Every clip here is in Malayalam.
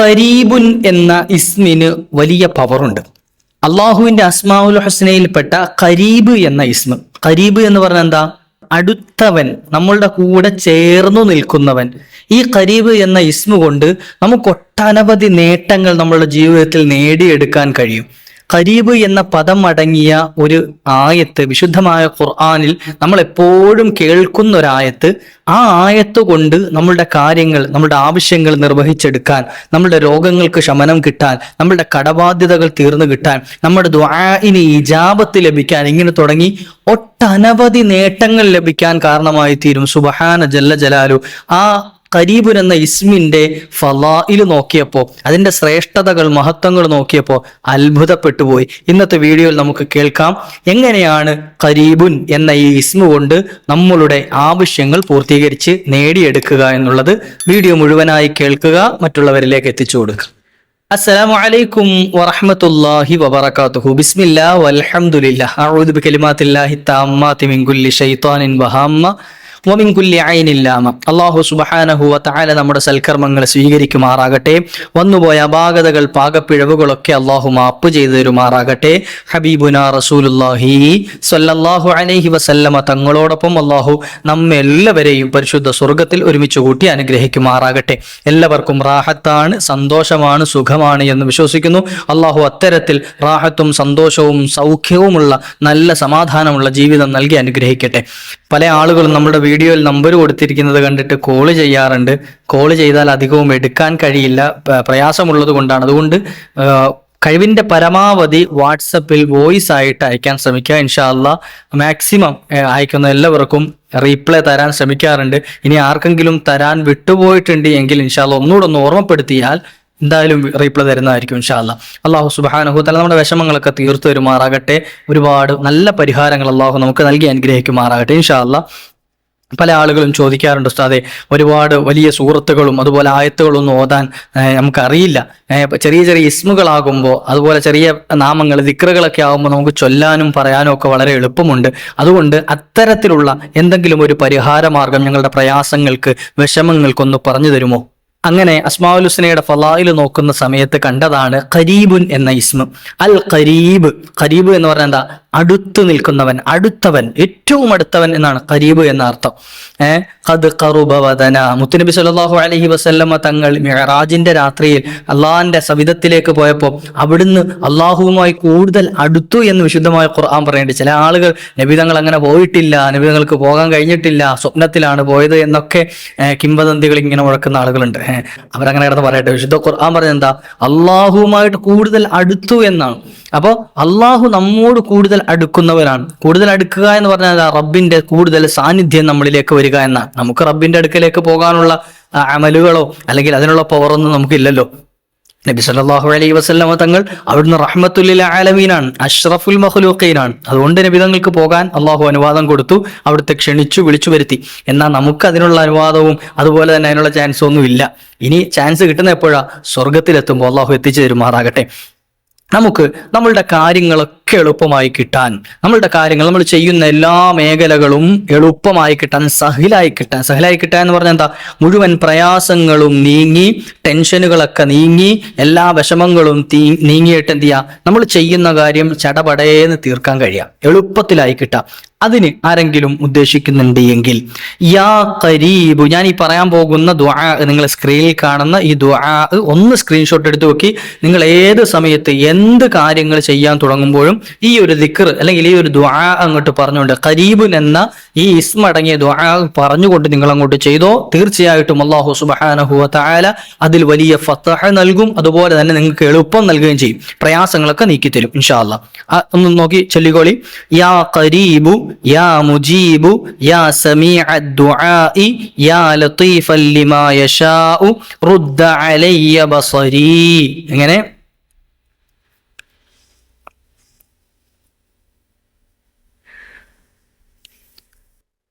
ഖരീബുൻ എന്ന ഇസ്മിന് വലിയ പവറുണ്ട് അള്ളാഹുവിന്റെ അസ്മാവുൽ ഹുസ്നയിൽപ്പെട്ട ഖരീബ് എന്ന ഇസ്മ. ഖരീബ് എന്ന് പറഞ്ഞാൽ എന്താ? അടുത്തവൻ നമ്മളുടെ കൂടെ ചേർന്നു നിൽക്കുന്നവൻ. ഈ ഖരീബ് എന്ന ഇസ്മ കൊണ്ട് നമുക്ക് ഒട്ടനവധി നേട്ടങ്ങൾ നമ്മളുടെ ജീവിതത്തിൽ നേടിയെടുക്കാൻ കഴിയും. ഖരീബ് എന്ന പദം അടങ്ങിയ ഒരു ആയത്ത് വിശുദ്ധമായ ഖുർആാനിൽ നമ്മൾ എപ്പോഴും കേൾക്കുന്ന ഒരു ആയത്ത് ആ ആയത്ത് കൊണ്ട് നമ്മളുടെ കാര്യങ്ങൾ നമ്മളുടെ ആവശ്യങ്ങൾ നിർവഹിച്ചെടുക്കാൻ നമ്മുടെ രോഗങ്ങൾക്ക് ശമനം കിട്ടാൻ നമ്മളുടെ കടബാധ്യതകൾ തീർന്നു കിട്ടാൻ നമ്മുടെ ദ്വാഇന് ഇജാബത്ത് ലഭിക്കാൻ ഇങ്ങനെ തുടങ്ങി ഒട്ടനവധി നേട്ടങ്ങൾ ലഭിക്കാൻ കാരണമായി തീരും സുബഹാന ജല്ല ജലാലു. ആ കരീബുൻ എന്ന ഇസ്മിന്റെ ഫലായിൽ നോക്കിയപ്പോൾ അതിന്റെ ശ്രേഷ്ഠതകൾ മഹത്വങ്ങൾ നോക്കിയപ്പോൾ അത്ഭുതപ്പെട്ടു പോയി. ഇന്നത്തെ വീഡിയോയിൽ നമുക്ക് കേൾക്കാം എങ്ങനെയാണ് കരീബുൻ എന്ന ഈ ഇസ്മു കൊണ്ട് നമ്മളുടെ ആവശ്യങ്ങൾ പൂർത്തീകരിച്ച് നേടിയെടുക്കുക എന്നുള്ളത് വീഡിയോ മുഴുവനായി കേൾക്കുക മറ്റുള്ളവരിലേക്ക് എത്തിച്ചു കൊടുക്കുക. അസ്സലാമു അലൈക്കും വറഹ്മത്തുള്ളാഹി വബറകാതുഹു. ബിസ്മില്ലാ വൽഹംദുലില്ലാ. അഊദു ബികലിമാത്തില്ലാഹി താമ്മാതി മിൻ കുല്ലി ശൈത്വാനിൻ വഹാമ്മ. അള്ളാഹു സുബ്ഹാനഹു താല നമ്മുടെ സൽക്കർമ്മങ്ങൾ സ്വീകരിക്കുമാറാകട്ടെ. വന്നുപോയ അപാകതകൾ പാകപ്പിഴവുകളൊക്കെ അള്ളാഹു മാപ്പ് ചെയ്തു തരുമാറാകട്ടെ. ഹബീബുന സ്വല്ലല്ലാഹു അലൈഹി വസല്ലമ തങ്ങളോടൊപ്പം അള്ളാഹു നമ്മെല്ലാവരെയും പരിശുദ്ധ സ്വർഗത്തിൽ ഒരുമിച്ച് കൂട്ടി അനുഗ്രഹിക്കുമാറാകട്ടെ. എല്ലാവർക്കും റാഹത്താണ് സന്തോഷമാണ് സുഖമാണ് എന്ന് വിശ്വസിക്കുന്നു. അള്ളാഹു അത്തരത്തിൽ റാഹത്തും സന്തോഷവും സൗഖ്യവുമുള്ള നല്ല സമാധാനമുള്ള ജീവിതം നൽകി അനുഗ്രഹിക്കട്ടെ. പല ആളുകളും നമ്മുടെ വീഡിയോയിൽ നമ്പർ കൊടുത്തിരിക്കുന്നത് കണ്ടിട്ട് കോൾ ചെയ്യാറുണ്ട്. കോൾ ചെയ്താൽ അധികവും എടുക്കാൻ കഴിയില്ല. പ്രയാസമുള്ളത് കൊണ്ടാണ്. അതുകൊണ്ട് കഴിവിന്റെ പരമാവധി വാട്സപ്പിൽ വോയിസ് ആയിട്ട് അയക്കാൻ ശ്രമിക്കുക ഇൻഷാല്ല മാക്സിമം അയക്കുന്ന എല്ലാവർക്കും റീപ്ലൈ തരാൻ ശ്രമിക്കാറുണ്ട്. ഇനി ആർക്കെങ്കിലും തരാൻ വിട്ടുപോയിട്ടുണ്ട് എങ്കിൽ ഇൻഷാല്ല ഒന്നുകൂടെ ഒന്ന് ഓർമ്മപ്പെടുത്തിയാൽ എന്തായാലും റീപ്ലൈ തരുന്നതായിരിക്കും ഇൻഷാല്ല അള്ളാഹു സുബാനഹു തല നമ്മുടെ വിഷമങ്ങളൊക്കെ തീർത്തു വരുമാറാകട്ടെ ഒരുപാട് നല്ല പരിഹാരങ്ങൾ അള്ളാഹു നമുക്ക് നൽകി അനുഗ്രഹിക്കുമാറാകട്ടെ ഇൻഷാല്ല പല ആളുകളും ചോദിക്കാറുണ്ട് ഉസ്താദെ ഒരുപാട് വലിയ സൂറത്തുകളും അതുപോലെ ആയത്തുകളൊന്നും ഓതാൻ നമുക്കറിയില്ല. ചെറിയ ചെറിയ ഇസ്മുകളാകുമ്പോൾ അതുപോലെ ചെറിയ നാമങ്ങൾ ദിക്റുകളൊക്കെ ആകുമ്പോൾ നമുക്ക് ചൊല്ലാനും പറയാനും ഒക്കെ വളരെ എളുപ്പമുണ്ട്. അതുകൊണ്ട് അത്തരത്തിലുള്ള എന്തെങ്കിലും ഒരു പരിഹാര മാർഗം ഞങ്ങളുടെ പ്രയാസങ്ങൾക്ക് വിഷമങ്ങൾക്കൊന്ന് പറഞ്ഞു തരുമോ? അങ്ങനെ അസ്മാഉൽ ഹുസ്നയുടെ ഫലായിൽ നോക്കുന്ന സമയത്ത് കണ്ടതാണ് ഖരീബുൻ എന്ന ഇസ്മ. അൽ ഖരീബ് ഖരീബ് എന്ന് പറഞ്ഞാൽ എന്താ? അടുത്ത് നിൽക്കുന്നവൻ അടുത്തവൻ ഏറ്റവും അടുത്തവൻ എന്നാണ് ഖരീബ് എന്ന അർത്ഥം. ഏഹ് ഖദ് ഖറുബ വദന. മുത്തുനബി സല്ലല്ലാഹു അലൈഹി വസല്ലമ തങ്ങൾ മിഅറാജിന്റെ രാത്രിയിൽ അള്ളാഹിന്റെ സവിധത്തിലേക്ക് പോയപ്പോൾ അവിടുന്ന് അള്ളാഹുവുമായി കൂടുതൽ അടുത്തു എന്ന് വിശുദ്ധമായ ഖുർആൻ പറയുന്നുണ്ട്. ചില ആളുകൾ നബിതങ്ങൾ അങ്ങനെ പോയിട്ടില്ല നബിതങ്ങൾക്ക് പോകാൻ കഴിഞ്ഞിട്ടില്ല സ്വപ്നത്തിലാണ് പോയത് എന്നൊക്കെ കിംവദന്തികൾ ഇങ്ങനെ മുഴക്കുന്ന ആളുകളുണ്ട്. അവരങ്ങനെ കിടന്ന് പറയട്ടെ. വിശുദ്ധ ഖുർആൻ പറഞ്ഞത് എന്താ? അള്ളാഹുവുമായിട്ട് കൂടുതൽ അടുത്തു എന്നാണ്. അപ്പോൾ അള്ളാഹു നമ്മോട് കൂടുതൽ അടുക്കുന്നവരാണ്. കൂടുതൽ അടുക്കുക എന്ന് പറഞ്ഞാൽ? റബ്ബിന്റെ കൂടുതൽ സാന്നിധ്യം നമ്മളിലേക്ക് വരിക എന്നാണ്. നമുക്ക് റബ്ബിന്റെ അടുക്കലേക്ക് പോകാനുള്ള അമലുകളോ അല്ലെങ്കിൽ അതിനുള്ള പവറൊന്നും നമുക്കില്ലല്ലോ. നബി സല്ലാഹു അലൈഹി വസല്ലമ തങ്ങൾ അവിടുന്ന് റഹ്മത്തുല്ലിൽ ആലമീനാണ് അഷ്റഫുൽ മഹ്ലൂഖീനാണ് അതുകൊണ്ട് നബി തങ്ങൾക്ക് പോകാൻ അള്ളാഹു അനുവാദം കൊടുത്തു അവിടുത്തെ ക്ഷണിച്ചു വിളിച്ചു വരുത്തി. എന്നാൽ നമുക്ക് അതിനുള്ള അനുവാദവും അതുപോലെ തന്നെ അതിനുള്ള ചാൻസും ഒന്നും ഇല്ല. ഇനി ചാൻസ് കിട്ടുന്ന എപ്പോഴാ? സ്വർഗത്തിലെത്തുമ്പോൾ അള്ളാഹു എത്തിച്ചു തരുമാറാകട്ടെ. നമുക്ക് നമ്മളുടെ കാര്യങ്ങളൊക്കെ എളുപ്പമായി കിട്ടാൻ നമ്മളുടെ കാര്യങ്ങൾ നമ്മൾ ചെയ്യുന്ന എല്ലാ മേഖലകളും എളുപ്പമായി കിട്ടാൻ സഹിലായി കിട്ടാൻ സഹിലായി കിട്ടാൻ എന്ന് പറഞ്ഞാൽ എന്താ? മുഴുവൻ പ്രയാസങ്ങളും നീങ്ങി ടെൻഷനുകളൊക്കെ നീങ്ങി എല്ലാ വിഷമങ്ങളും നീങ്ങിയിട്ട് എന്ത് ചെയ്യാം? നമ്മൾ ചെയ്യുന്ന കാര്യം ചടപടേന്ന് തീർക്കാൻ കഴിയാം. എളുപ്പത്തിലായി കിട്ടാം. അതിന് ആരെങ്കിലും ഉദ്ദേശിക്കുന്നുണ്ട് എങ്കിൽ യാ കരീബു ഞാൻ ഈ പറയാൻ പോകുന്ന ദ്വാ നിങ്ങൾ സ്ക്രീനിൽ കാണുന്ന ഈ ദ്വാ ഒന്ന് സ്ക്രീൻഷോട്ട് എടുത്ത് നോക്കി നിങ്ങൾ ഏത് സമയത്ത് എന്ത് കാര്യങ്ങൾ ചെയ്യാൻ തുടങ്ങുമ്പോഴും ഈ ഒരു ദിക്കർ അല്ലെങ്കിൽ ഈ ഒരു ദ്വാ അങ്ങോട്ട് പറഞ്ഞുകൊണ്ട് കരീബുൻ എന്ന ഈ ഇസ്മ അടങ്ങിയ ദ്വാ പറഞ്ഞുകൊണ്ട് നിങ്ങൾ അങ്ങോട്ട് ചെയ്തോ തീർച്ചയായിട്ടും അള്ളാഹു സുബാനഹു തായാല അതിൽ വലിയ ഫത്തഹ നൽകും. അതുപോലെ തന്നെ നിങ്ങൾക്ക് എളുപ്പം നൽകുകയും ചെയ്യും. പ്രയാസങ്ങളൊക്കെ നീക്കിത്തരും ഇൻഷാ അല്ലാ ആ, ഒന്ന് നോക്കി ചൊല്ലിക്കോളി. യാ കരീബു യാ മുജീബു യാ സമീ യാ ലത്തീഫൻ ലിമാ യശാഉ റുദ്ദ അലയ്യ ബസരീ. എങ്ങനെ?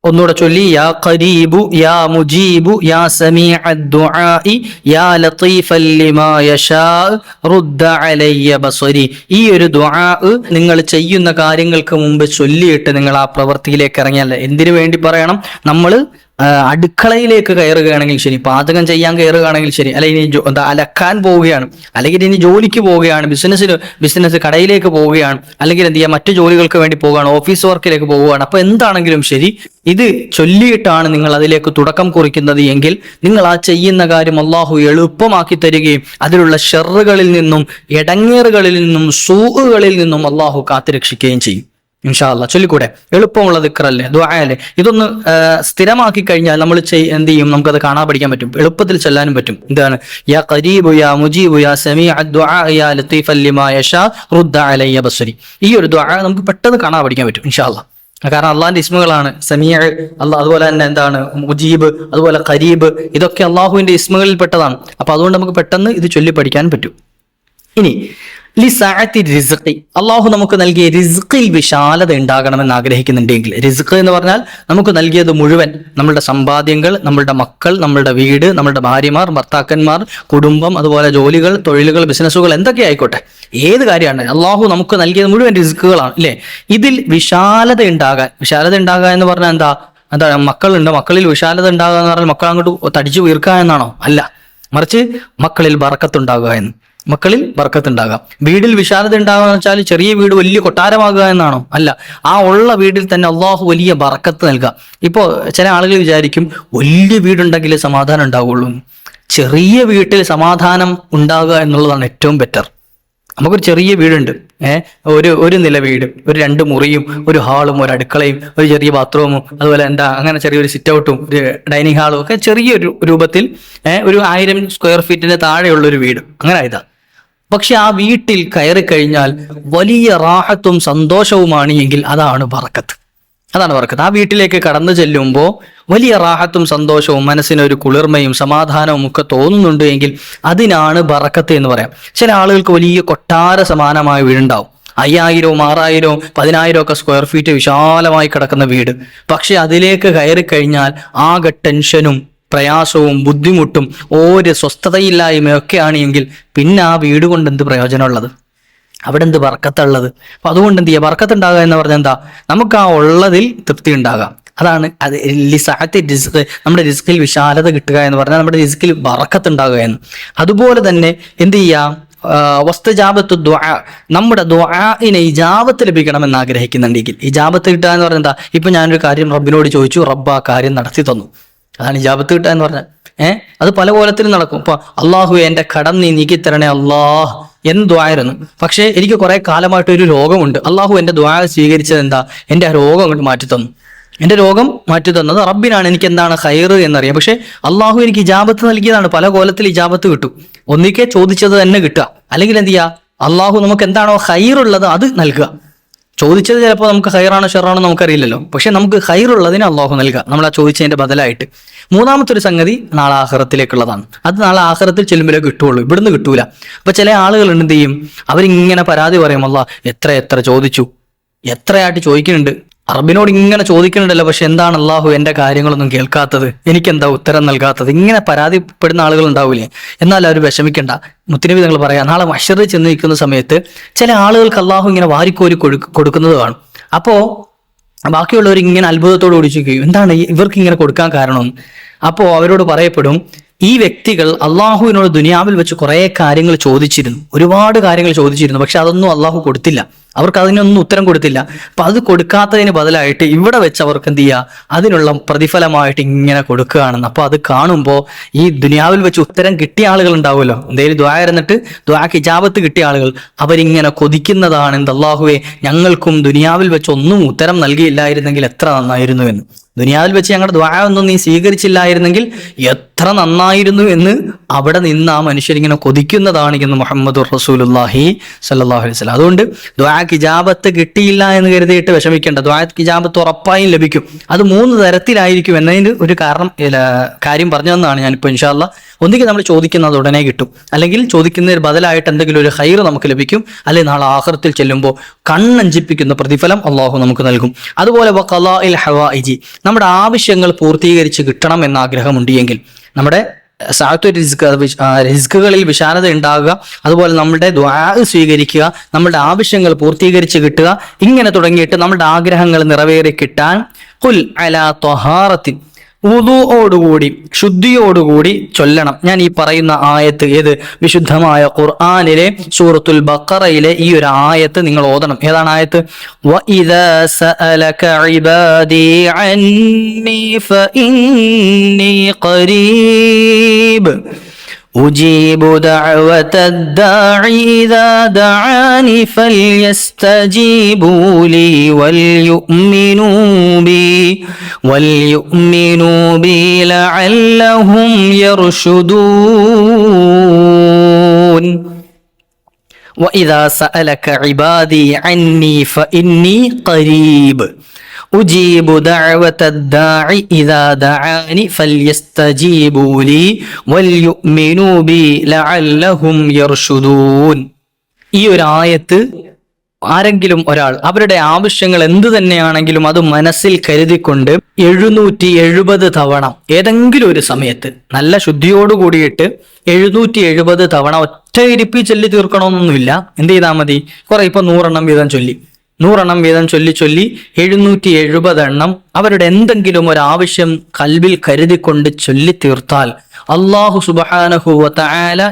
ഒന്നുകൂടെ ചൊല്ലി. യാ ഖരീബു യാ മുജീബു യാ സമീ ദുആഇ യാ ലതീഫൽ ലിമാ യശാ റുദ്ദ അലയ്യ ബസരി ഈ ഒരു ദുആ നിങ്ങൾ ചെയ്യുന്ന കാര്യങ്ങൾക്ക് മുമ്പ് ചൊല്ലിയിട്ട് നിങ്ങൾ ആ പ്രവൃത്തിയിലേക്ക് ഇറങ്ങിയാൽ എന്തിനു വേണ്ടി പറയണം? നമ്മൾ അടുക്കളയിലേക്ക് കയറുകയാണെങ്കിൽ ശരി പാചകം ചെയ്യാൻ കയറുകയാണെങ്കിൽ ശരി അല്ലെങ്കിൽ ഇനി എന്താ അലക്കാൻ പോവുകയാണ് അല്ലെങ്കിൽ ഇനി ജോലിക്ക് പോവുകയാണ് ബിസിനസ്സിന് ബിസിനസ് കടയിലേക്ക് പോവുകയാണ് അല്ലെങ്കിൽ എന്ത് ചെയ്യുക മറ്റു ജോലികൾക്ക് വേണ്ടി പോവുകയാണ് ഓഫീസ് വർക്കിലേക്ക് പോവുകയാണ്. അപ്പൊ എന്താണെങ്കിലും ശരി ഇത് ചൊല്ലിയിട്ടാണ് നിങ്ങൾ അതിലേക്ക് തുടക്കം കുറിക്കുന്നത് എങ്കിൽ നിങ്ങൾ ആ ചെയ്യുന്ന കാര്യം അള്ളാഹു എളുപ്പമാക്കി തരികയും അതിലുള്ള ഷെറുകളിൽ നിന്നും ഇടങ്ങേറുകളിൽ നിന്നും സൂഹുകളിൽ നിന്നും അള്ളാഹു കാത്തുരക്ഷിക്കുകയും ചെയ്യും. ഇൻഷാല്ല ചൊല്ലിക്കൂടെ? എളുപ്പമുള്ള ദിക്കറല്ലേ ദ്വായല്ലേ ഇതൊന്ന് സ്ഥിരമാക്കി കഴിഞ്ഞാൽ നമ്മൾ ചെയ്- എന്ത് ചെയ്യും? നമുക്കത് കാണാൻ പഠിക്കാൻ പറ്റും. എളുപ്പത്തിൽ ചെല്ലാനും പറ്റും. എന്താണ്? യാ ഖരീബു യാ മുജീബു യാ ദുആ യാ ലത്തീഫൻ ലിമാ യശാ റുദ്ദ അലയ്യ ബസ്വരി ഈ ഒരു ദ്വാ നമുക്ക് പെട്ടെന്ന് കാണാൻ പഠിക്കാൻ പറ്റും ഇൻഷാല്ല കാരണം അള്ളാഹിന്റെ ഇസ്മുകളാണ്. സമീഅ അള്ളാഹ് അതുപോലെ തന്നെ എന്താണ്? മുജീബ് അതുപോലെ ഖരീബ് ഇതൊക്കെ അള്ളാഹുവിന്റെ ഇസ്മുകളിൽ പെട്ടതാണ് അപ്പൊ അതുകൊണ്ട് നമുക്ക് പെട്ടെന്ന് ഇത് ചൊല്ലി പഠിക്കാൻ പറ്റും. ഇനി ലിസാഅത്തി അള്ളാഹു നമുക്ക് നൽകിയ റിസ്ഖിൽ വിശാലത ഉണ്ടാകണമെന്ന് ആഗ്രഹിക്കുന്നുണ്ടെങ്കിൽ റിസ്ഖ് എന്ന് പറഞ്ഞാൽ നമുക്ക് നൽകിയത് മുഴുവൻ നമ്മളുടെ സമ്പാദ്യങ്ങൾ നമ്മളുടെ മക്കൾ നമ്മളുടെ വീട് നമ്മളുടെ ഭാര്യമാർ ഭർത്താക്കന്മാർ കുടുംബം അതുപോലെ ജോലികൾ തൊഴിലുകൾ ബിസിനസ്സുകൾ എന്തൊക്കെ ആയിക്കോട്ടെ. ഏത് കാര്യമാണ് അള്ളാഹു നമുക്ക് നൽകിയത് മുഴുവൻ റിസ്ക്കുകളാണ് അല്ലെ ഇതിൽ വിശാലത ഉണ്ടാകാൻ വിശാലത ഉണ്ടാകുക എന്ന് പറഞ്ഞാൽ എന്താ? എന്താ മക്കളുണ്ട് മക്കളിൽ വിശാലത ഉണ്ടാകുക എന്ന് പറഞ്ഞാൽ മക്കൾ അങ്ങോട്ട് തടിച്ചു വീർക്കുക എന്നാണോ? അല്ല. മറിച്ച് മക്കളിൽ ബറക്കത്തുണ്ടാകുക എന്ന്. മക്കളിൽ ബർക്കത്തുണ്ടാകാം. വീടിൽ വിശാലത ഉണ്ടാകുക വെച്ചാൽ ചെറിയ വീട് വലിയ കൊട്ടാരമാകുക എന്നാണോ? അല്ല. ആ ഉള്ള വീടിൽ തന്നെ അള്ളാഹു വലിയ ബറക്കത്ത് നൽകുക ഇപ്പോൾ ചില ആളുകൾ വിചാരിക്കും വലിയ വീടുണ്ടെങ്കിലേ സമാധാനം ഉണ്ടാവുള്ളൂ. ചെറിയ വീട്ടിൽ സമാധാനം ഉണ്ടാകുക എന്നുള്ളതാണ് ഏറ്റവും ബെറ്റർ നമുക്കൊരു ചെറിയ വീടുണ്ട്. ഏഹ് ഒരു ഒരു നില വീട് ഒരു രണ്ട് മുറിയും ഒരു ഹാളും ഒരു അടുക്കളയും ഒരു ചെറിയ ബാത്റൂമും അതുപോലെ എന്താ അങ്ങനെ ചെറിയൊരു സിറ്റ് ഔട്ടും ഒരു ഡൈനിങ് ഹാളും ഒക്കെ ചെറിയൊരു രൂപത്തിൽ ഒരു ആയിരം സ്ക്വയർ ഫീറ്റിന്റെ താഴെയുള്ള ഒരു വീട്. അങ്ങനെ ഇതാ പക്ഷെ ആ വീട്ടിൽ കയറി കഴിഞ്ഞാൽ വലിയ റാഹത്തും സന്തോഷവുമാണ് എങ്കിൽ അതാണ് വറക്കത്ത് അതാണ് വറക്കത്ത് ആ വീട്ടിലേക്ക് കടന്നു ചെല്ലുമ്പോൾ വലിയ റാഹത്തും സന്തോഷവും മനസ്സിനൊരു കുളിർമയും സമാധാനവും ഒക്കെ തോന്നുന്നുണ്ട് എങ്കിൽ അതിനാണ് ബറക്കത്ത് എന്ന് പറയാം. ചില ആളുകൾക്ക് വലിയ കൊട്ടാര സമാനമായ വീടുണ്ടാവും. അയ്യായിരവും ആറായിരവും പതിനായിരവും ഒക്കെ സ്ക്വയർ ഫീറ്റ് വിശാലമായി കിടക്കുന്ന വീട്. പക്ഷെ അതിലേക്ക് കയറി കഴിഞ്ഞാൽ ആകെ ടെൻഷനും പ്രയാസവും ബുദ്ധിമുട്ടും ഒരു സ്വസ്ഥതയില്ലായ്മയൊക്കെയാണ് എങ്കിൽ പിന്നെ ആ വീട് കൊണ്ട് എന്ത് പ്രയോജനമുള്ളത്? അവിടെ എന്ത് വർക്കത്തുള്ളത്? അപ്പൊ അതുകൊണ്ട് എന്ത് ചെയ്യുക വർക്കത്ത് ഉണ്ടാകുക എന്ന് പറഞ്ഞാൽ എന്താ? നമുക്ക് ആ ഉള്ളതിൽ തൃപ്തി ഉണ്ടാകാം. അതാണ് അത് ലിസാഹത്തെ റിസ്ക് നമ്മുടെ റിസ്കിൽ വിശാലത കിട്ടുക എന്ന് പറഞ്ഞാൽ നമ്മുടെ റിസ്കിൽ വറക്കത്തുണ്ടാകുക എന്ന്. അതുപോലെ തന്നെ എന്ത് ചെയ്യാം? വസ്തുജാപത്ത് ദ്വാ നമ്മുടെ ദ്വാഇനെ ഇജാബത്ത് ലഭിക്കണമെന്ന് ആഗ്രഹിക്കുന്നുണ്ടെങ്കിൽ. ഇജാബത്ത് കിട്ടുക എന്ന് പറഞ്ഞാൽ എന്താ? ഇപ്പൊ ഞാനൊരു കാര്യം റബ്ബിനോട് ചോദിച്ചു റബ്ബ് ആ കാര്യം നടത്തി തന്നു. അതാണ് ഇജാബത്ത് കിട്ടുക എന്ന് പറഞ്ഞാൽ. ഏഹ് അത് പല കോലത്തിലും നടക്കും. ഇപ്പൊ അള്ളാഹു എന്റെ കടം നീ നീക്കി തരണേ അള്ളാഹ് എന്ന് ദ്വായിരുന്നു പക്ഷേ എനിക്ക് കുറെ കാലമായിട്ട് ഒരു രോഗമുണ്ട്. അള്ളാഹു എന്റെ ദ്വാ സ്വീകരിച്ചത് എന്താ? എന്റെ ആ രോഗം അങ്ങോട്ട് മാറ്റി തന്നു. എന്റെ രോഗം മാറ്റി തന്നത് റബ്ബിനാണ്. എനിക്ക് എന്താണ് ഹൈറ് എന്നറിയാം. പക്ഷെ അള്ളാഹു എനിക്ക് ഇജാബത്ത് നൽകിയതാണ്. പല കോലത്തിൽ ഇജാബത്ത് കിട്ടും. ഒന്നിക്കെ ചോദിച്ചത് തന്നെ കിട്ടുക. അല്ലെങ്കിൽ എന്ത് ചെയ്യുക അള്ളാഹു നമുക്ക് എന്താണോ ഹൈറുള്ളത് അത് നൽകുക. ചോദിച്ചത് ചിലപ്പോൾ നമുക്ക് ഹൈറാണോ ഷെറാണോ നമുക്കറിയില്ലല്ലോ. പക്ഷെ നമുക്ക് ഹൈറുള്ളതിന് അള്ളാഹു നൽകുക നമ്മൾ ആ ചോദിച്ചതിന്റെ ബദലായിട്ട്. മൂന്നാമത്തെ ഒരു സംഗതി നാളെ ആഹ്റത്തിലേക്കുള്ളതാണ്. അത് നാളെ ആഹ്റത്തിൽ ചെല്ലുമ്പോഴേ കിട്ടുള്ളൂ ഇവിടുന്ന് കിട്ടൂല. അപ്പൊ ചില ആളുകൾ എന്ത് ചെയ്യും? അവരിങ്ങനെ പരാതി പറയും എത്ര എത്ര ചോദിച്ചു. എത്രയായിട്ട് ചോദിക്കുന്നുണ്ട്? അറബിനോട് ഇങ്ങനെ ചോദിക്കുന്നുണ്ടല്ലോ പക്ഷെ എന്താണ് അള്ളാഹു എന്റെ കാര്യങ്ങളൊന്നും കേൾക്കാത്തത്? എനിക്കെന്താ ഉത്തരം നൽകാത്തത്? ഇങ്ങനെ പരാതിപ്പെടുന്ന ആളുകൾ ഉണ്ടാവില്ലേ? എന്നാൽ അവർ വിഷമിക്കണ്ട. മുത്തിനബി നിങ്ങൾ പറയാം നാളെ മഷറിൽ ചെന്ന് നിൽക്കുന്ന സമയത്ത് ചില ആളുകൾക്ക് അള്ളാഹു ഇങ്ങനെ വാരിക്കോരി കൊടു- കൊടുക്കുന്നത് കാണും. അപ്പോ ബാക്കിയുള്ളവർ ഇങ്ങനെ അത്ഭുതത്തോട് കൂടി ചോദിക്കും എന്താണ് ഇവർക്ക് ഇങ്ങനെ കൊടുക്കാൻ കാരണം? അപ്പോ അവരോട് പറയപ്പെടും ഈ വ്യക്തികൾ അള്ളാഹുവിനോട് ദുനിയാവിൽ വെച്ച് കുറെ കാര്യങ്ങൾ ചോദിച്ചിരുന്നു. ഒരുപാട് കാര്യങ്ങൾ ചോദിച്ചിരുന്നു പക്ഷെ അതൊന്നും അള്ളാഹു കൊടുത്തില്ല. അവർക്ക് അതിനൊന്നും ഉത്തരം കൊടുത്തില്ല. അപ്പൊ അത് കൊടുക്കാത്തതിന് ബദലായിട്ട് ഇവിടെ വെച്ച് അവർക്ക് എന്ത് ചെയ്യുക അതിനുള്ള പ്രതിഫലമായിട്ട് ഇങ്ങനെ കൊടുക്കുകയാണെന്ന്. അപ്പൊ അത് കാണുമ്പോൾ ഈ ദുനിയാവിൽ വെച്ച് ഉത്തരം കിട്ടിയ ആളുകൾ ഉണ്ടാവുമല്ലോ. എന്തെങ്കിലും ദ്വാ ഇരുന്നിട്ട് ദ്വാക്ക് ഇജാബത്ത് കിട്ടിയ ആളുകൾ അവരിങ്ങനെ കൊതിക്കുന്നതാണ് എന്ത്? അള്ളാഹുവെ ഞങ്ങൾക്കും ദുനിയാവിൽ വെച്ച് ഒന്നും ഉത്തരം നൽകിയില്ലായിരുന്നെങ്കിൽ എത്ര നന്നായിരുന്നു എന്ന്. ദുനിയാവിൽ വെച്ച് ഞങ്ങളുടെ ദ്വാര ഒന്നും നീ സ്വീകരിച്ചില്ലായിരുന്നെങ്കിൽ എത്ര നന്നായിരുന്നു എന്ന് അവിടെ നിന്ന് ആ മനുഷ്യരിങ്ങനെ കൊതിക്കുന്നതാണ് ഇന്ന് മുഹമ്മദ് റസൂലുല്ലാഹി സല്ലാഹു അലൈഹി സ്വലം അതുകൊണ്ട് ദ്വാക്ക് കിജാബത്ത് കിട്ടിയില്ല എന്ന് കരുതിയിട്ട് വിഷമിക്കേണ്ട. ദ്വാക്ക് കിജാബത്ത് ഉറപ്പായും ലഭിക്കും. അത് മൂന്ന് തരത്തിലായിരിക്കും എന്നതിന് ഒരു കാരണം കാര്യം പറഞ്ഞു തന്നാണ് ഞാനിപ്പോൾ ഇൻഷാല്ല ഒന്നുകിൽ നമ്മൾ ചോദിക്കുന്നത് ഉടനെ കിട്ടും. അല്ലെങ്കിൽ ചോദിക്കുന്നതിന് ബദലായിട്ട് എന്തെങ്കിലും ഒരു ഹൈർ നമുക്ക് ലഭിക്കും. അല്ലെങ്കിൽ നാളെ ആഹൃത്തിൽ ചെല്ലുമ്പോൾ കണ്ണഞ്ചിപ്പിക്കുന്ന പ്രതിഫലം അള്ളാഹു നമുക്ക് നൽകും. അതുപോലെ ഹവാഇജി. നമ്മുടെ ആവശ്യങ്ങൾ പൂർത്തീകരിച്ച് കിട്ടണം എന്ന ആഗ്രഹമുണ്ട് എങ്കിൽ നമ്മുടെ സാഹത്വ റിസ്ക് റിസ്കുകളിൽ വിശാലത ഉണ്ടാകുക അതുപോലെ നമ്മുടെ ദ്വാ സ്വീകരിക്കുക നമ്മുടെ ആവശ്യങ്ങൾ പൂർത്തീകരിച്ച് കിട്ടുക ഇങ്ങനെ തുടങ്ങിയിട്ട് നമ്മുടെ ആഗ്രഹങ്ങൾ നിറവേറി കിട്ടാൻ കുൽ അലാ ത്വഹാറത്തിൻ. ഉദുവോടുകൂടി ശുദ്ധിയോടുകൂടി ചൊല്ലണം. ഞാൻ ഈ പറയുന്ന ആയത്ത് ഏത്? വിശുദ്ധമായ ഖുർആാനിലെ സൂറത്തുൽ ബക്കറയിലെ ഈ ഒരു ആയത്ത് നിങ്ങൾ ഓതണം. ഏതാണ് ആയത്ത്? ഫഇന്നി ഖരീബ്. أجيب دعوة الداع إذا دعاني فليستجيبوا لي وليؤمنوا بي. وليؤمنوا بي لعلهم يرشدون. وإذا سألك عبادي عني فإني قريب. ഉജീബു ദഅവതദ്ദാഇ ഇദാ ദആനി ലീ ബി ലഅല്ലഹും ഈ ഒരു ആയത്ത് ആരെങ്കിലും ഒരാൾ അവരുടെ ആവശ്യങ്ങൾ എന്തു തന്നെയാണെങ്കിലും അത് മനസ്സിൽ കരുതിക്കൊണ്ട് എഴുന്നൂറ്റി എഴുപത് തവണ ഏതെങ്കിലും ഒരു സമയത്ത് നല്ല ശുദ്ധിയോട് കൂടിയിട്ട് എഴുന്നൂറ്റി എഴുപത് തവണ ഒറ്റയിരിപ്പി ചൊല്ലി തീർക്കണമെന്നൊന്നുമില്ല എന്ത് ചെയ്താൽ മതി? കുറെ ഇപ്പൊ നൂറെണ്ണം വീതം ചൊല്ലി. നൂറെണ്ണം വീതം ചൊല്ലി ചൊല്ലി എഴുന്നൂറ്റി എഴുപത് എണ്ണം അവരുടെ എന്തെങ്കിലും ഒരു ആവശ്യം കൽവിൽ കരുതിക്കൊണ്ട് ചൊല്ലി തീർത്താൽ അള്ളാഹു സുബാനഹുല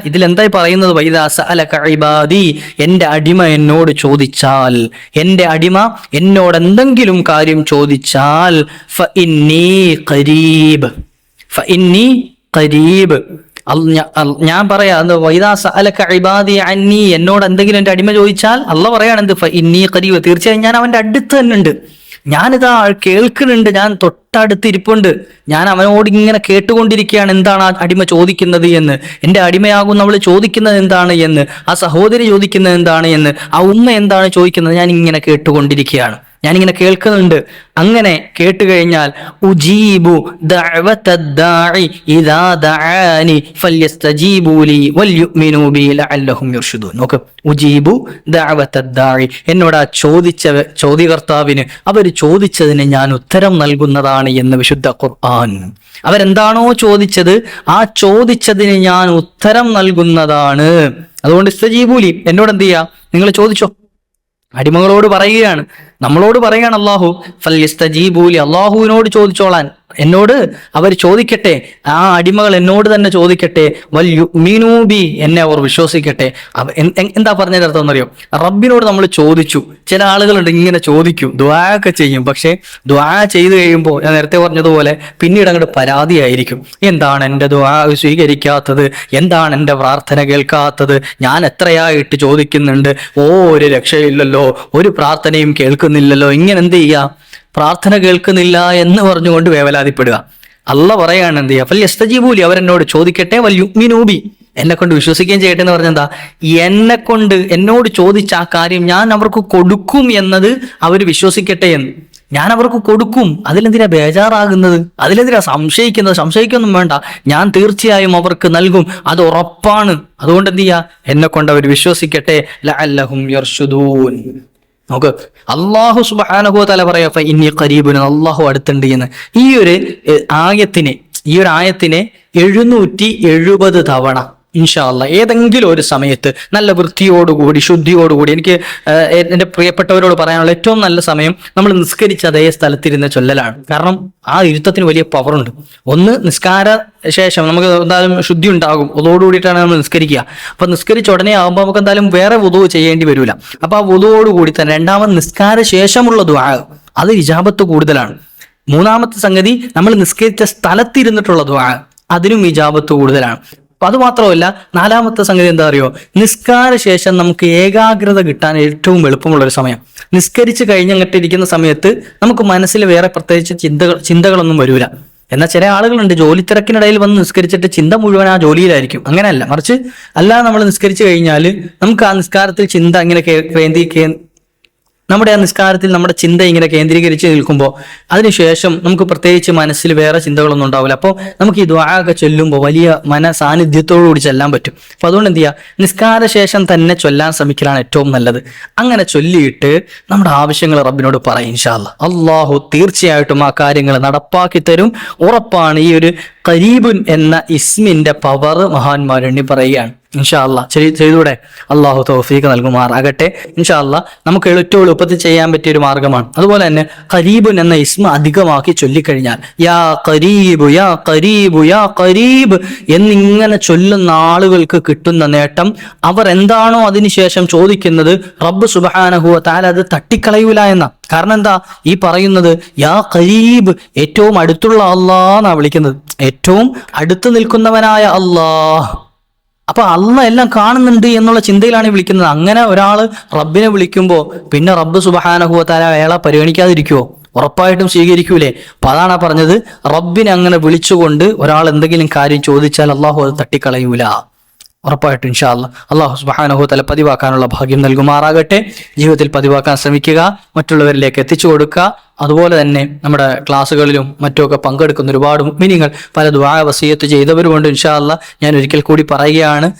ഇതിൽ എന്തായി പറയുന്നത്? വൈദാസ അല കഴിബാദി എന്റെ അടിമ എന്നോട് ചോദിച്ചാൽ എന്റെ അടിമ എന്നോട് എന്തെങ്കിലും കാര്യം ചോദിച്ചാൽ ഫ ഇന്നി ഖരീബ് ഫ അൽ- ഞാൻ പറയാ ഇബാദി അന്നി എന്നോട് എന്തെങ്കിലും എന്റെ അടിമ ചോദിച്ചാൽ അല്ല പറയാണ് എന്ത് ഫ ഇന്നി ഖരീബ് തീർച്ചയായും ഞാൻ അവന്റെ അടുത്ത് തന്നെ ഉണ്ട് ഞാനിതാ കേൾക്കുന്നുണ്ട്. ഞാൻ തൊട്ടടുത്ത് ഇരിപ്പുണ്ട്. ഞാൻ അവനോട് ഇങ്ങനെ കേട്ടുകൊണ്ടിരിക്കുകയാണ്. എന്താണ് ആ അടിമ ചോദിക്കുന്നത് എന്ന്? എന്റെ അടിമയാകുന്ന അവൾ ചോദിക്കുന്നത് എന്താണ് എന്ന്? ആ സഹോദരി ചോദിക്കുന്നത് എന്താണ് എന്ന്? ആ ഉമ്മ എന്താണ് ചോദിക്കുന്നത്? ഞാൻ ഇങ്ങനെ കേട്ടുകൊണ്ടിരിക്കുകയാണ്. ഞാനിങ്ങനെ കേൾക്കുന്നുണ്ട്. അങ്ങനെ കേട്ട് കഴിഞ്ഞാൽ ഉജീബു നോക്ക് ഉജീബു എന്നോട് ആ ചോദിച്ച ചോദ്യകർത്താവിന് അവർ ചോദിച്ചതിന് ഞാൻ ഉത്തരം നൽകുന്നതാണ് എന്ന് വിശുദ്ധ ഖുർആൻ. അവരെന്താണോ ചോദിച്ചത് ആ ചോദിച്ചതിന് ഞാൻ ഉത്തരം നൽകുന്നതാണ്. അതുകൊണ്ട് ഇസ്തജീബൂലി എന്നോട് എന്ത് ചെയ്യാ നിങ്ങൾ ചോദിച്ചോ. അടിമകളോട് പറയുകയാണ്. നമ്മളോട് പറയുകയാണ് അള്ളാഹു ഫല്യസ്തജീബൂലി അള്ളാഹുവിനോട് ചോദിച്ചോളാൻ. എന്നോട് അവർ ചോദിക്കട്ടെ ആ അടിമകൾ എന്നോട് തന്നെ ചോദിക്കട്ടെ വൽ മീനൂബി എന്നെ അവർ വിശ്വസിക്കട്ടെ. എന്താ പറഞ്ഞതിന്റെ അർത്ഥം എന്നറിയോ? റബ്ബിനോട് നമ്മൾ ചോദിച്ചു. ചില ആളുകളുണ്ട് ഇങ്ങനെ ചോദിക്കും ദ്വാ ഒക്കെ ചെയ്യും. പക്ഷേ ദ്വാ ചെയ്തു കഴിയുമ്പോൾ ഞാൻ നേരത്തെ പറഞ്ഞതുപോലെ പിന്നീട് അങ്ങോട്ട് പരാതിയായിരിക്കും. എന്താണ് എന്റെ ദ്വാ സ്വീകരിക്കാത്തത്? എന്താണ് എന്റെ പ്രാർത്ഥന കേൾക്കാത്തത്? ഞാൻ എത്രയായിട്ട് ചോദിക്കുന്നുണ്ട്? ഓ ഒരു രക്ഷയില്ലല്ലോ. ഒരു പ്രാർത്ഥനയും കേൾക്കുന്നില്ലല്ലോ. ഇങ്ങനെ എന്ത് ചെയ്യുക പ്രാർത്ഥന കേൾക്കുന്നില്ല എന്ന് പറഞ്ഞുകൊണ്ട് വേവലാതിപ്പെടുക. അല്ല പറയാണ് എന്ത് ചെയ്യുക ഫൽ യസ്തജീബൂലി അവരെന്നോട് ചോദിക്കട്ടെ വൽ യുഗ്മിനൂബി എന്നെ കൊണ്ട് വിശ്വസിക്കുകയും ചെയ്യട്ടെ എന്ന് പറഞ്ഞെന്താ? എന്നെ കൊണ്ട് എന്നോട് ചോദിച്ച ആ കാര്യം ഞാൻ അവർക്ക് കൊടുക്കും എന്നത് അവർ വിശ്വസിക്കട്ടെ എന്ന്. ഞാൻ അവർക്ക് കൊടുക്കും. അതിലെന്തിനാ ബേജാറാകുന്നത്? അതിലെന്തിനാ സംശയിക്കുന്നത്? സംശയിക്കൊന്നും വേണ്ട. ഞാൻ തീർച്ചയായും അവർക്ക് നൽകും. അത് ഉറപ്പാണ്. അതുകൊണ്ട് എന്ത് ചെയ്യാ? എന്നെ കൊണ്ട് അവർ വിശ്വസിക്കട്ടെ. ലഅല്ലഹും യർഷുദൂൻ നോക്ക്. അള്ളാഹു സുബാനഹു തല പറയാ "ഫ ഇന്നി ഖരീബുൻ അള്ളാഹു അടുത്തുണ്ട് എന്ന്. ഈ ഒരു ആയത്തിനെ ഈ ഒരു ആയത്തിനെ എഴുന്നൂറ്റി എഴുപത് തവണ ഇൻഷാ അല്ലാ ഏതെങ്കിലും ഒരു സമയത്ത് നല്ല വൃത്തിയോടുകൂടി ശുദ്ധിയോടുകൂടി എനിക്ക് എന്റെ പ്രിയപ്പെട്ടവരോട് പറയാനുള്ള ഏറ്റവും നല്ല സമയം നമ്മൾ നിസ്കരിച്ച അതേ സ്ഥലത്തിരുന്ന ചൊല്ലലാണ്. കാരണം ആ ഇരുത്തത്തിന് വലിയ പവറുണ്ട് ഒന്ന് നിസ്കാര ശേഷം നമുക്ക് എന്തായാലും ശുദ്ധി ഉണ്ടാകും. അതോടുകൂടിയിട്ടാണ് നമ്മൾ നിസ്കരിക്കുക. അപ്പൊ നിസ്കരിച്ച ഉടനെ ആകുമ്പോൾ നമുക്ക് എന്തായാലും വേറെ ഉതവ് ചെയ്യേണ്ടി വരില്ല അപ്പൊ ആ വുതുവോടുകൂടി തന്നെ രണ്ടാമത് നിസ്കാര ശേഷമുള്ള അത് ഇജാബത്ത് കൂടുതലാണ്. മൂന്നാമത്തെ സംഗതി നമ്മൾ നിസ്കരിച്ച സ്ഥലത്തിരുന്നിട്ടുള്ള ദുആ അതിനും ഇജാബത്ത് കൂടുതലാണ്. അപ്പൊ അത് മാത്രമല്ല നാലാമത്തെ സംഗതി എന്താ അറിയോ? നിസ്കാര ശേഷം നമുക്ക് ഏകാഗ്രത കിട്ടാൻ ഏറ്റവും എളുപ്പമുള്ള ഒരു സമയം. നിസ്കരിച്ച് കഴിഞ്ഞങ്ങട്ടിരിക്കുന്ന സമയത്ത് നമുക്ക് മനസ്സിൽ വേറെ പ്രത്യേകിച്ച് ചിന്തകൾ ചിന്തകളൊന്നും വരൂല. എന്നാൽ ചില ആളുകളുണ്ട് ജോലി തിരക്കിനിടയിൽ വന്ന് നിസ്കരിച്ചിട്ട് ചിന്ത മുഴുവൻ ആ ജോലിയിലായിരിക്കും. അങ്ങനെയല്ല. മറിച്ച് അല്ലാതെ നമ്മൾ നിസ്കരിച്ചു കഴിഞ്ഞാൽ നമുക്ക് ആ നിസ്കാരത്തിൽ ചിന്ത ഇങ്ങനെ കേന്ദ്രീ നമ്മുടെ ആ നിസ്കാരത്തിൽ നമ്മുടെ ചിന്ത ഇങ്ങനെ കേന്ദ്രീകരിച്ച് നിൽക്കുമ്പോൾ അതിനുശേഷം നമുക്ക് പ്രത്യേകിച്ച് മനസ്സിൽ വേറെ ചിന്തകളൊന്നും ഉണ്ടാവില്ല. അപ്പോൾ നമുക്ക് ഈ ദ്വാരൊക്കെ ചൊല്ലുമ്പോൾ വലിയ മന സാന്നിധ്യത്തോടുകൂടി ചെല്ലാൻ പറ്റും. അപ്പൊ അതുകൊണ്ട് എന്ത് ചെയ്യുക? നിസ്കാര ശേഷം തന്നെ ചൊല്ലാൻ ശ്രമിക്കലാണ് ഏറ്റവും നല്ലത്. അങ്ങനെ ചൊല്ലിയിട്ട് നമ്മുടെ ആവശ്യങ്ങൾ റബ്ബിനോട് പറയും ഇൻഷാല്ല അള്ളാഹു തീർച്ചയായിട്ടും ആ കാര്യങ്ങൾ നടപ്പാക്കി തരും. ഉറപ്പാണ് ഈ ഒരു കരീബുൻ എന്ന ഇസ്മിന്റെ പവർ മഹാന്മാർ എണ്ണി പറയുകയാണ്. ഇൻഷാ അല്ലാ ചെയ്- ചെയ്തൂടെ അള്ളാഹു തൗഫീഖ് ഇൻഷാ അല്ലാ നമുക്ക് ഏറ്റവും എളുപ്പത്തിൽ ചെയ്യാൻ പറ്റിയ ഒരു മാർഗമാണ്. അതുപോലെ തന്നെ കരീബുൻ എന്ന ഇസ്മ അധികമാക്കി ചൊല്ലിക്കഴിഞ്ഞാൽ യാ കരീബു യാ കരീബു യാ കരീബ് എന്നിങ്ങനെ ചൊല്ലുന്ന ആളുകൾക്ക് കിട്ടുന്ന നേട്ടം അവർ എന്താണോ അതിനുശേഷം ചോദിക്കുന്നത് റബ്ബ് സുബഹാനഹുവ താല അത് തട്ടിക്കളയൂല എന്ന കാരണം എന്താ? ഈ പറയുന്നത് യാ കരീബ് ഏറ്റവും അടുത്തുള്ള അള്ളാന്നാ വിളിക്കുന്നത്. ഏറ്റവും അടുത്ത് നിൽക്കുന്നവനായ അള്ളാഹ്. അപ്പൊ അള്ള എല്ലാം കാണുന്നുണ്ട് എന്നുള്ള ചിന്തയിലാണ് വിളിക്കുന്നത്. അങ്ങനെ ഒരാൾ റബ്ബിനെ വിളിക്കുമ്പോൾ പിന്നെ റബ്ബ് സുബഹാനഹുവത്താല അയാളെ പരിഗണിക്കാതിരിക്കുവോ? ഉറപ്പായിട്ടും സ്വീകരിക്കൂലേ? അപ്പൊ അതാണ് പറഞ്ഞത്. റബ്ബിനെ അങ്ങനെ വിളിച്ചുകൊണ്ട് ഒരാൾ എന്തെങ്കിലും കാര്യം ചോദിച്ചാൽ അള്ളാഹു അത് തട്ടിക്കളയൂല. ഉറപ്പായിട്ടും ഇൻഷാ അല്ല. അള്ളാഹു സുബാനഹു തല പതിവാക്കാനുള്ള ഭാഗ്യം നൽകുമാറാകട്ടെ. ജീവിതത്തിൽ പതിവാക്കാൻ ശ്രമിക്കുക മറ്റുള്ളവരിലേക്ക് എത്തിച്ചു കൊടുക്കുക. അതുപോലെ തന്നെ നമ്മുടെ ക്ലാസ്സുകളിലും മറ്റുമൊക്കെ പങ്കെടുക്കുന്ന ഒരുപാട് മിനിങ്ങൾ പല ദുആ വസീയത്ത് ചെയ്തവരുമുണ്ട് ഇൻഷാ അല്ല. ഞാൻ ഒരിക്കൽ കൂടി പറയുകയാണ്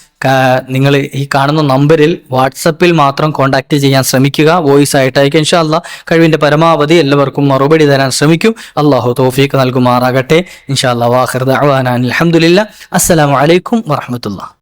നിങ്ങൾ ഈ കാണുന്ന നമ്പറിൽ വാട്സപ്പിൽ മാത്രം കോൺടാക്ട് ചെയ്യാൻ ശ്രമിക്കുക. വോയിസ് ആയിട്ടായിരിക്കും ഇൻഷാ അല്ല. കഴിവിന്റെ പരമാവധി എല്ലാവർക്കും മറുപടി തരാൻ ശ്രമിക്കും. അള്ളാഹു തോഫീക്ക് നൽകുമാറാകട്ടെ. ഇൻഷാ അല്ലാ. വാഹിർ അസ്സലാമു അലൈക്കും വറഹ്മത്തുള്ളാഹി.